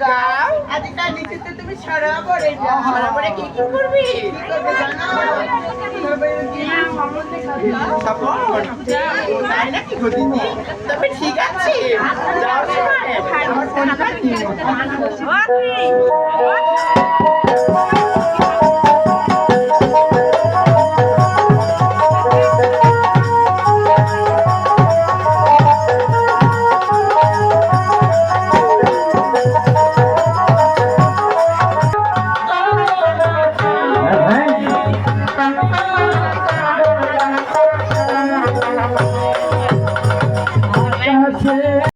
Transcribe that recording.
যাও আজকে কাল নিচেতে তুমি সারা পরে যাও। সারা পরে কি কি ঠিক আছে Okay.